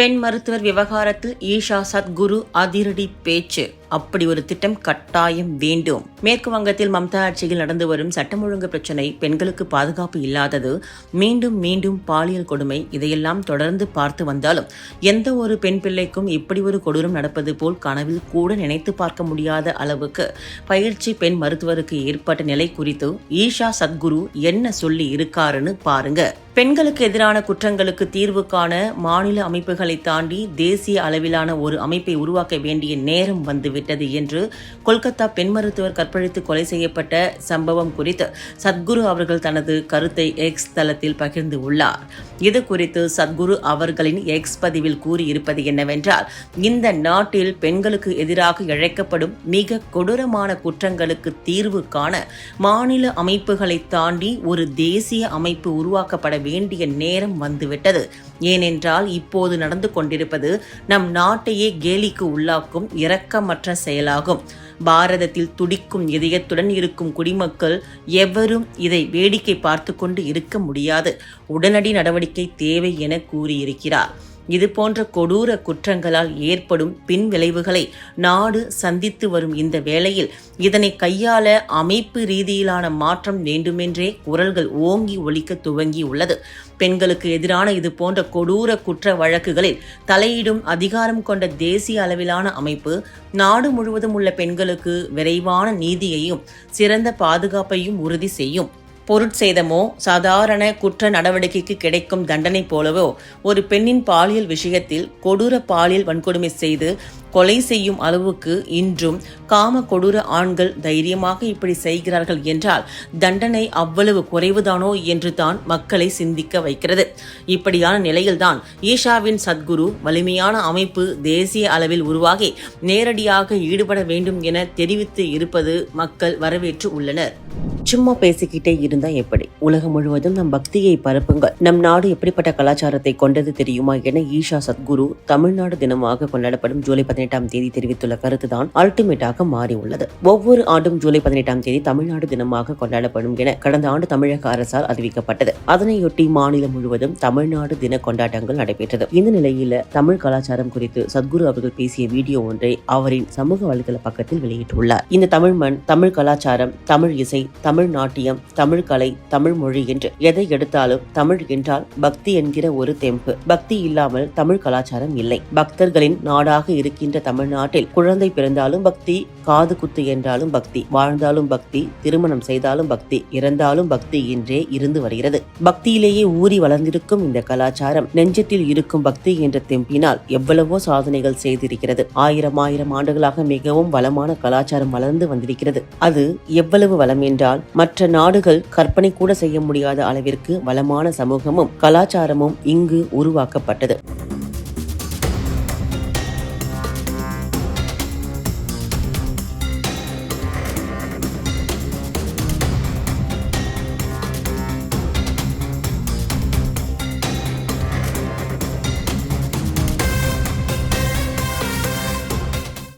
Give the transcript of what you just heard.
பெண் மருத்துவர் விவகாரத்தில் ஈஷா சத்குரு அதிரடி பேச்சு. அப்படி ஒரு திட்டம் கட்டாயம் வேண்டும். மேற்கு வங்கத்தில் மம்தா ஆட்சியில் நடந்து வரும் சட்டம் ஒழுங்கு பிரச்சினை பெண்களுக்கு பாதுகாப்பு இல்லாதது மீண்டும் மீண்டும் பாலியல் கொடுமை இதையெல்லாம் தொடர்ந்து பார்த்து வந்தாலும் எந்த ஒரு பெண் பிள்ளைக்கும் இப்படி ஒரு கொடூரம் நடப்பது போல் கனவில் கூட நினைத்து பார்க்க முடியாத அளவுக்கு பயிற்சி பெண் மருத்துவருக்கு ஏற்பட்ட நிலை குறித்து ஈஷா சத்குரு என்ன சொல்லி இருக்காருன்னு பாருங்க. பெண்களுக்கு எதிரான குற்றங்களுக்கு தீர்வு காண மாநில அமைப்புகளை தாண்டி தேசிய அளவிலான ஒரு அமைப்பை உருவாக்க வேண்டிய நேரம் விட்டது என்று கொல்கத்தா பெண் மருத்துவர் கற்பழித்து கொலை செய்யப்பட்ட சம்பவம் குறித்து சத்குரு அவர்கள் தனது கருத்தை எக்ஸ் தளத்தில் பகிர்ந்து உள்ளார். இது குறித்து சத்குரு அவர்களின் எக்ஸ் பதிவில் கூறியிருப்பது என்னவென்றால் இந்த நாட்டில் பெண்களுக்கு எதிராக இழைக்கப்படும் மிக கொடூரமான குற்றங்களுக்கு தீர்வு காண மாநில அமைப்புகளை தாண்டி ஒரு தேசிய அமைப்பு உருவாக்கப்பட வேண்டிய நேரம் வந்துவிட்டது. ஏனென்றால் இப்போது நடந்து கொண்டிருப்பது நம் நாட்டையே கேலிக்கு உள்ளாக்கும் இரக்கமற்ற செயலாகும். பாரதத்தில் துடிக்கும் இதயத்துடன் இருக்கும் குடிமக்கள் எவரும் இதை வேடிக்கை பார்த்து கொண்டு இருக்க முடியாது. உடனடி நடவடிக்கை தேவை என கூறியிருக்கிறார். இது போன்ற கொடூர குற்றங்களால் ஏற்படும் பின் விளைவுகளை நாடு சந்தித்து வரும் இந்த வேளையில் இதனை கையாள அமைப்பு ரீதியிலான மாற்றம் வேண்டுமென்றே குரல்கள் ஓங்கி ஒலிக்க துவங்கியுள்ளது. பெண்களுக்கு எதிரான இது போன்ற கொடூர குற்ற வழக்குகளில் தலையிடும் அதிகாரம் கொண்ட தேசிய அளவிலான அமைப்பு நாடு முழுவதும் உள்ள பெண்களுக்கு விரைவான நீதியையும் சிறந்த பாதுகாப்பையும் உறுதி செய்யும். பொருட்சேதமோ சாதாரண குற்ற நடவடிக்கைக்கு கிடைக்கும் தண்டனை போலவோ ஒரு பெண்ணின் பாலியல் விஷயத்தில் கொடூர பாலியல் வன்கொடுமை செய்து கொலை செய்யும் அளவுக்கு இன்றும் காம கொடூர ஆண்கள் தைரியமாக இப்படி செய்கிறார்கள் என்றால் தண்டனை அவ்வளவு குறைவுதானோ என்று தான் மக்களை சிந்திக்க வைக்கிறது. இப்படியான நிலையில்தான் ஈஷாவின் சத்குரு வலிமையான அமைப்பு தேசிய அளவில் உருவாகி நேரடியாக ஈடுபட வேண்டும் என தெரிவித்து இருப்பது மக்கள் வரவேற்று உள்ளனர். சும்மா பேசிக்கிட்டே இருந்தா எப்படி? உலகம் முழுவதும் நம் பக்தியை பரப்புங்கள். நம் நாடு எப்படிப்பட்ட கலாச்சாரத்தை கொண்டது தெரியுமா என ஈஷா சத்குரு தமிழ்நாடு தினமாக கொண்டாடப்படும் ஜூலை பதினெட்டாம் தேதி தெரிவித்துள்ள கருத்துதான் அல்டிமேட்டாக மாறி உள்ளது ஒவ்வொரு ஆண்டும் ஜூலை பதினெட்டாம் தேதி தமிழ்நாடு தினமாக கொண்டாடப்படும் என கடந்த ஆண்டு தமிழக அரசால் அறிவிக்கப்பட்டது. அதனையொட்டி மாநிலம் முழுவதும் தமிழ்நாடு தின கொண்டாட்டங்கள் நடைபெற்றது. இந்த நிலையில தமிழ் கலாச்சாரம் குறித்து சத்குரு அவர்கள் பேசிய வீடியோ ஒன்றை அவரின் சமூக வலைதள பக்கத்தில் வெளியிட்டுள்ளார். இந்த தமிழ் மண் தமிழ் கலாச்சாரம் தமிழ் இசை தமிழ் நாட்டியம் தமிழ் கலை தமிழ் மொழி என்று எதை எடுத்தாலும் தமிழ் என்றால் பக்தி என்கிற ஒரு தெம்பு. பக்தி இல்லாமல் தமிழ் கலாச்சாரம் இல்லை. பக்தர்களின் நாடாக இருக்கின்ற தமிழ்நாட்டில் குழந்தை பிறந்தாலும் பக்தி காது குத்து என்றாலும் பக்தி வாழ்ந்தாலும் பக்தி திருமணம் செய்தாலும் பக்தி இறந்தாலும் பக்தி என்றே இருந்து வருகிறது. பக்தியிலேயே ஊறி வளர்ந்திருக்கும் இந்த கலாச்சாரம் நெஞ்சத்தில் இருக்கும் பக்தி என்ற தெம்பினால் எவ்வளவோ சாதனைகள் செய்திருக்கிறது. ஆயிரம் ஆயிரம் ஆண்டுகளாக மிகவும் வளமான கலாச்சாரம் வளர்ந்து வந்திருக்கிறது. அது எவ்வளவு வளம் என்றால் மற்ற நாடுகள் கற்பனை கூட செய்ய முடியாத அளவிற்கு வளமான சமூகமும் கலாச்சாரமும் இங்கு உருவாக்கப்பட்டது.